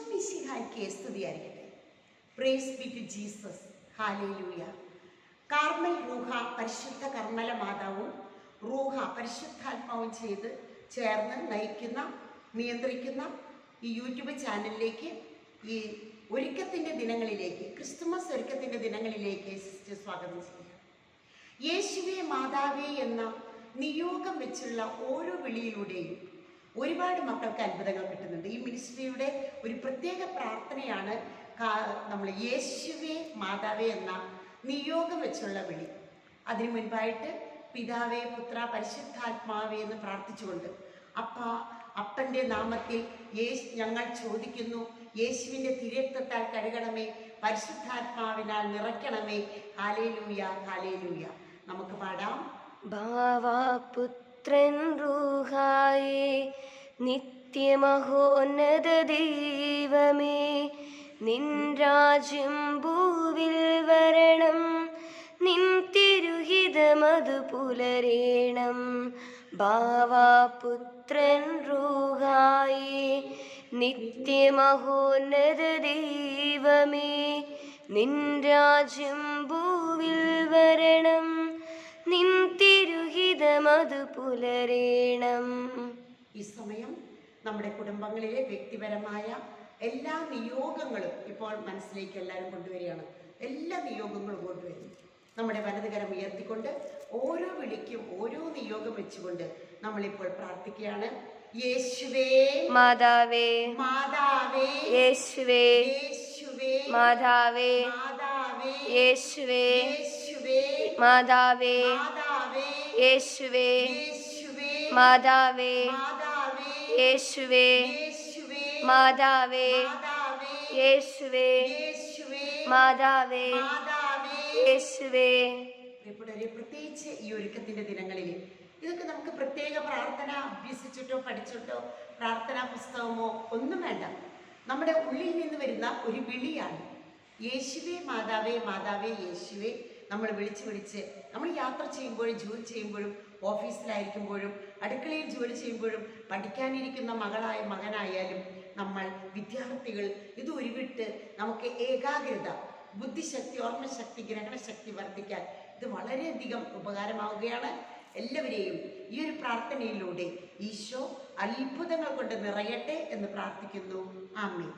ഈശോമിശിഹായ്ക്ക് സ്തുതിയായിരിക്കട്ടെ. Praise be to Jesus hallelujah Carmel റൂഹ പരിശുദ്ധ കർമ്മല മാതാവും റൂഹ പരിശുദ്ധാത്മാവും ചെയ്ത് ചേർന്ന് നയിക്കുന്ന നിയന്ത്രിക്കുന്ന ഈ യൂട്യൂബ് ചാനലിലേക്ക് ഈ ഒരുക്കത്തിന്റെ ദിനങ്ങളിലേക്ക് ക്രിസ്തുമസ് ഒരുക്കത്തിന്റെ ദിനങ്ങളിലേക്ക് സിസ്റ്റർ സ്വാഗതം ചെയ്യുക യേശുവെ മാതാവേ എന്ന നിയോഗം വെച്ചുള്ള ഓരോ വിളിയിലൂടെയും ഒരുപാട് മക്കൾക്ക് അത്ഭുതങ്ങൾ കിട്ടുന്നുണ്ട്. ഈ മിനിസ്ട്രിയുടെ ഒരു പ്രത്യേക പ്രാർത്ഥനയാണ് നമ്മൾ യേശുവേ മാതാവേ എന്ന നിയോഗം വെച്ചുള്ള വിളി. അതിനു മുൻപായിട്ട് പിതാവേ പുത്ര പരിശുദ്ധാത്മാവേ എന്ന് പ്രാർത്ഥിച്ചുകൊണ്ട് അപ്പ അപ്പന്റെ നാമത്തിൽ യേശു ഞങ്ങൾ ചോദിക്കുന്നു യേശുവിന്റെ തിരക്തത്താൽ കഴുകണമേ പരിശുദ്ധാത്മാവിനാൽ നിറയ്ക്കണമേ. ഹാലേലൂയ ഹാലേലൂയ നമുക്ക് പാടാം. ഭാവാപുത്രൻ റൂഹായേ നിത്യമഹോന്നത ദൈവമേ നിൻ രാജ്യം ഭൂവിൽ വരണം നിൻ തിരുഹിതമതു പുലരേണം. ഭാവാപുത്രൻ റൂഹായേ നിത്യമഹോന്നത ദൈവമേ നിൻ രാജ്യം ഭൂവിൽ വരണം നിൻ തിരുഹിതമതു പുലരേണം ഈ സമയം നമ്മുടെ കുടുംബങ്ങളിലെ വ്യക്തിപരമായ എല്ലാ നിയോഗങ്ങളും ഇപ്പോൾ മനസ്സിലേക്ക് എല്ലാവരും കൊണ്ടുവരികയാണ്. എല്ലാ നിയോഗങ്ങളും കൊണ്ടുവരും നമ്മുടെ വലതുകരം ഉയർത്തിക്കൊണ്ട് ഓരോ വിളിക്കും ഓരോ നിയോഗം വെച്ചുകൊണ്ട് നമ്മളിപ്പോൾ പ്രാർത്ഥിക്കുകയാണ്. യേശുവേ. മാതാവേ. മാതാവേ. യേശുവേ. യേശുവേ. മാതാവേ. മാതാവേ. യേശുവേ. യേശുവേ. മാതാവേ. മാതാവേ. യേശുവേ മാതാവേ യേശുവേ മാതാവേ യേശുവേ മാതാവേ മാതാവേ. യേശുവേ. പ്രിയപ്പെട്ടവരെ പ്രത്യേകിച്ച് ഈ ഒരുക്കത്തിന്റെ ദിനങ്ങളിൽ ഇതൊക്കെ നമുക്ക് പ്രത്യേക പ്രാർത്ഥന അഭ്യസിച്ചിട്ടോ പഠിച്ചിട്ടോ പ്രാർത്ഥനാ പുസ്തകമോ ഒന്നും വേണ്ട. നമ്മുടെ ഉള്ളിൽ നിന്ന് വരുന്ന ഒരു വിളിയാണ് യേശുവേ മാതാവേ മാതാവേ യേശുവേ. നമ്മൾ വിളിച്ച് വിളിച്ച് നമ്മൾ യാത്ര ചെയ്യുമ്പോഴും ജോലി ചെയ്യുമ്പോഴും ഓഫീസിലായിരിക്കുമ്പോഴും അടുക്കളയിൽ ജോലി ചെയ്യുമ്പോഴും പഠിക്കാനിരിക്കുന്ന മകളായ മകനായാലും നമ്മൾ വിദ്യാർത്ഥികൾ ഇത് ഉരുവിട്ട് നമുക്ക് ഏകാഗ്രത ബുദ്ധിശക്തി ഓർമ്മശക്തി ഗ്രഹണശക്തി വർദ്ധിക്കാൻ ഇത് വളരെയധികം ഉപകാരമാവുകയാണ്. എല്ലാവരെയും ഈ ഒരു പ്രാർത്ഥനയിലൂടെ ഈശോ അത്ഭുതങ്ങൾ കൊണ്ട് നിറയട്ടെ എന്ന് പ്രാർത്ഥിക്കുന്നു. ആമേ